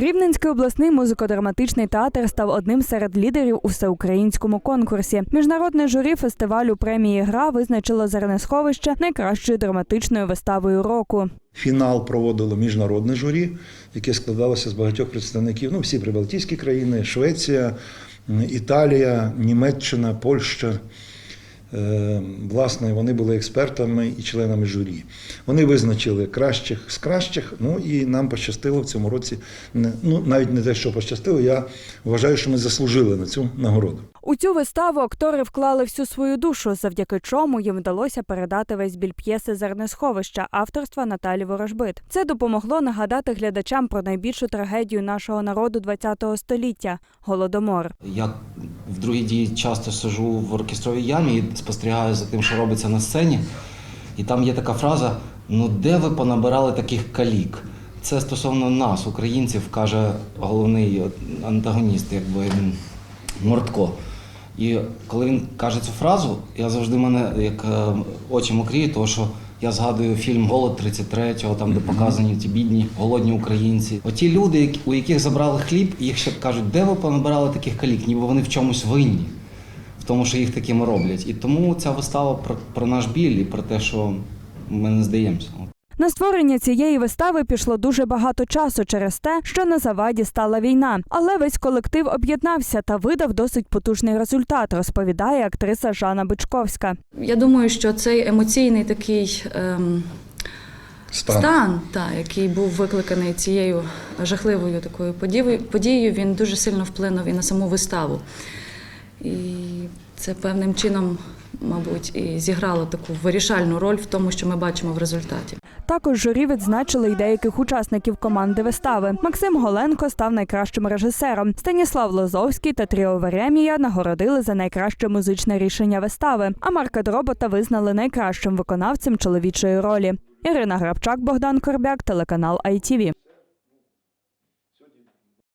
Рівненський обласний музико-драматичний театр став одним серед лідерів у всеукраїнському конкурсі. Міжнародне журі фестивалю премії Гра визначило Зернесховище найкращою драматичною виставою року. Фінал проводило міжнародне журі, яке складалося з багатьох представників. Ну, всі прибалтійські країни, Швеція, Італія, Німеччина, Польща. Е, Власне, вони були експертами і членами журі. Вони визначили кращих з кращих. Ну і нам пощастило в цьому році. не- Ну навіть не те, що пощастило. Я вважаю, що ми заслужили на цю нагороду. У цю виставу актори вклали всю свою душу, завдяки чому їм вдалося передати весь біль п'єси Зернесховища авторства Наталі Ворожбит. Це допомогло нагадати глядачам про найбільшу трагедію нашого народу ХХ століття голодомор. Я в другій дії часто сижу в оркестровій ямі і спостерігаю за тим, що робиться на сцені. І там є така фраза: ну де ви понабирали таких калік? Це стосовно нас, українців, каже головний антагоніст, якби Мортко. І коли він каже цю фразу, я завжди мене як е, очі мокріють, тому що я згадую фільм Голод 33-го, там де показані ті бідні голодні українці. Оті люди, у яких забрали хліб, їх ще кажуть, де ви понабирали таких калік, ніби вони в чомусь винні, в тому, що їх такими роблять. І тому ця вистава про, про наш біль і про те, що ми не здаємося. На створення цієї вистави пішло дуже багато часу через те, що на заваді стала війна. Але весь колектив об'єднався та видав досить потужний результат, розповідає актриса Жанна Бичковська. Я думаю, що цей емоційний такий ем, Стан. стан, та, який був викликаний цією жахливою такою подією, він дуже сильно вплинув і на саму виставу. І це певним чином, мабуть, і зіграло таку вирішальну роль в тому, що ми бачимо в результаті. Також журі відзначили й деяких учасників команди вистави. Максим Голенко став найкращим режисером. Станіслав Лозовський та Тріо Веремія нагородили за найкраще музичне рішення вистави. А Марка Дробота визнали найкращим виконавцем чоловічої ролі. Ірина Грабчак, Богдан Корбяк, телеканал ITV.